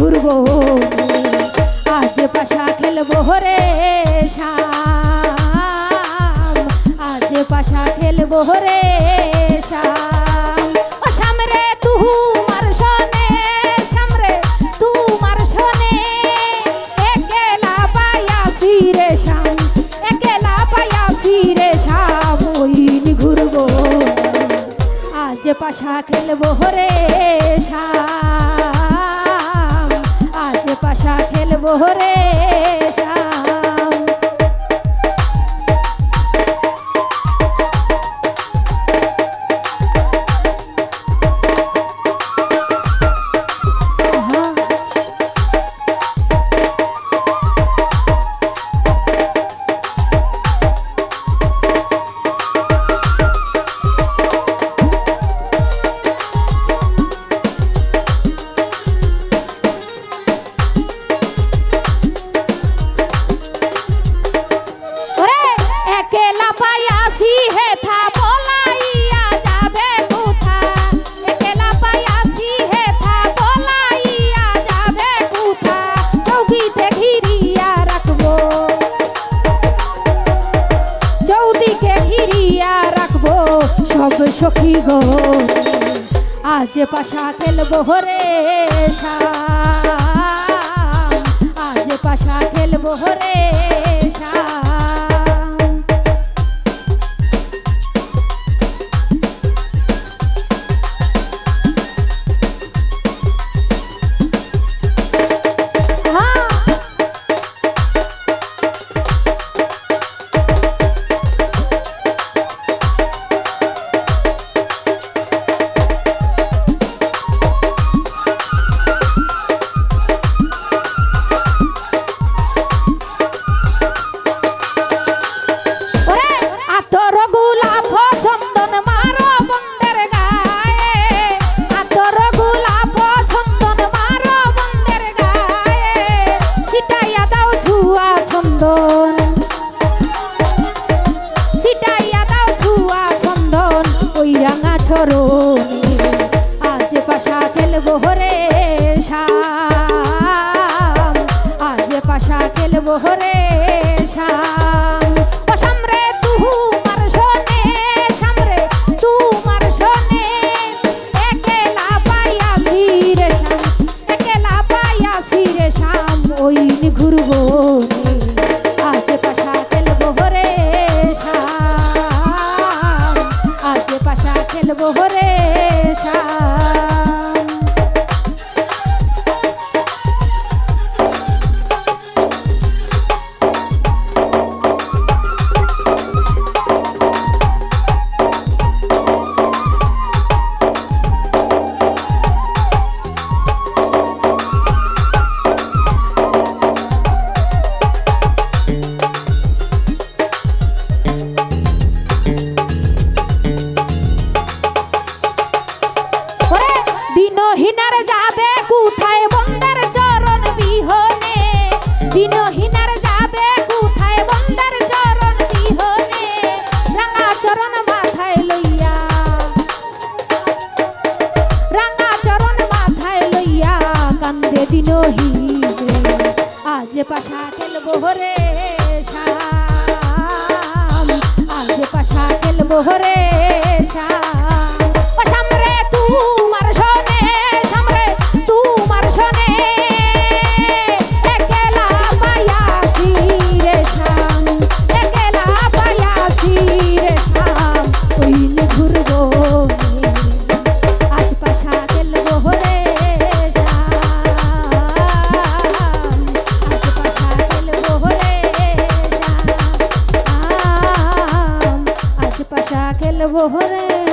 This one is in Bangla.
ঘুরবো। আজ পাশা খেলব রে শাম আজ পাশা খেলব রে শাম ও সামরে তুহু মার সনে সামরে তু মার সনে একেলা পায়াসি রে শাম একেলা পায়াসি রে শাম ওই ঘুরবো। আজ পাশা খেলব রে শাম খেলব রে সা সব সখী গো। আজ পাশা খেলব হরে আজ পাশা খেলব হরে খেলব রে সা রহিব আজ পাশা খেলব রে শাম আজ পাশা খেলব রে বহরে